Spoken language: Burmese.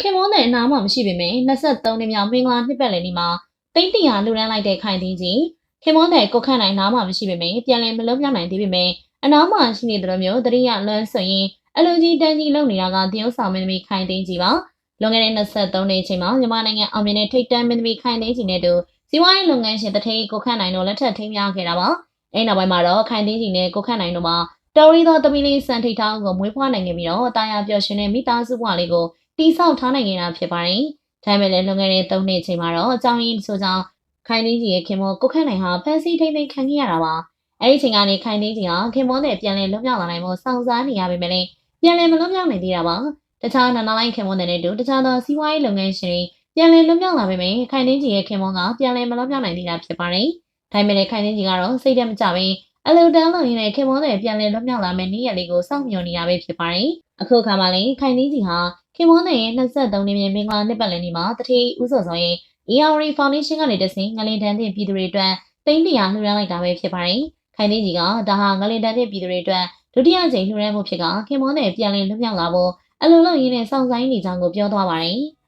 ခင်မောတဲ့အနာမှမရှိပေမဲ့23နှစ်မြောက်မင်္ဂလာနှစ်ပတ်လည်နေ့မှာတိတ်တရာလူရန်လိုက်တဲ့ခိုင်တင်းကြီးခင်မောတဲ့ကိုခန့်နိုင်နားမှမရှိပေမဲ့ပြန်လည်မလုံးပြောင်းနိုင်သေးပေမဲ့အနာမှရှိနေတယ်လို့မျိုးတရိယာလွမ်းဆိုရင်အလူကြီးတန်းကြီးလုံနေတာကတရုတ်ဆောင်မင်းသမီးခိုင်တင်းကြီးပါလွန်ခဲ့တဲ့23နှစ်အချိန်မှာမြန်မာနိုင်ငံအောင်မြင်တဲ့ထိတ်တန်းမင်းသမီးခိုင်တင်းကြီးနဲ့တူစီးပွားရေးလုပ်ငန်းရှင်တထေးကိုခန့်နိုင်တို့လက်ထပ်ထိမ်းများခဲ့တာပါအဲနောက်ပိုင်းမှာတော့ခိုင်တင်းကြီးနဲ့ကိုခန့်နိုင်တို့မှာတော်ရီသောသမီးလေးစံထိတ်ထောင်းကိုမွေးဖွားနိုင်ခဲ့ပြီးတော့တာယာပျော်ရွှင်တဲ့မိသားစုဘဝလေးကို တိဆောက်ထားနိုင်ခဲ့တာဖြစ်ပါတယ်။ဒါပေမဲ့လည်းလွန်ခဲ့တဲ့၃နှစ်အချိန်မှာတော့အကြောင်းရင်းဆိုကြောင့်ခိုင်တင်းကြီးရဲ့ခင်မောကိုခန့်နိုင်ဟာဖန်စီထိမ့်သိမ်းခံခဲ့ရတာပါ။အဲဒီအချိန်ကနေခိုင်တင်းကြီးဟာခင်မောနဲ့ပြန်လည်လွတ်မြောက်လာနိုင်ဖို့စောင့်စားနေရပေမဲ့လည်းပြန်လည်မလွတ်မြောက်နိုင်သေးတာပါ။တခြားနာနာလိုက်ခင်မောနဲ့တူတခြားသောစီးပွားရေးလုပ်ငန်းရှင်တွေပြန်လည်လွတ်မြောက်လာပေမဲ့ခိုင်တင်းကြီးရဲ့ခင်မောကပြန်လည်မလွတ်မြောက်နိုင်သေးတာဖြစ်ပါတယ်။ဒါပေမဲ့လည်းခိုင်တင်းကြီးကတော့စိတ်တက်မကြဘဲ အလူတန်းလုံရင်းနဲ့ခင်မောနဲ့ပြန်လည်လွတ်မြောက်လာမယ့်နေ့ရက်လေးကိုစောင့်မျှော်နေတာပဲဖြစ်ပါတယ်။အခုအခါမှာလည်းခိုင်တင်းကြီးဟာခင်မောနဲ့ရဲ့23နှစ်မြင့်မင်္ဂလာနှစ်ပတ်လည်နေ့မှာတထေးဦးစောစောရဲ့ ERA Foundation ကနေတဆင့်ငလင်တန်းတဲ့ပြည်သူတွေအတွက်တိန်းတရာလှူဒါန်းလိုက်တာပဲဖြစ်ပါတယ်။ခိုင်တင်းကြီးကဒါဟာငလင်တန်းတဲ့ပြည်သူတွေအတွက်ဒုတိယကြိမ်လှူဒါန်းမှုဖြစ်ကခင်မောနဲ့ပြန်လည်လွတ်မြောက်လာဖို့အလူလုံရင်းနဲ့စောင့်ဆိုင်နေကြောင်းကိုပြောသွားပါတယ်။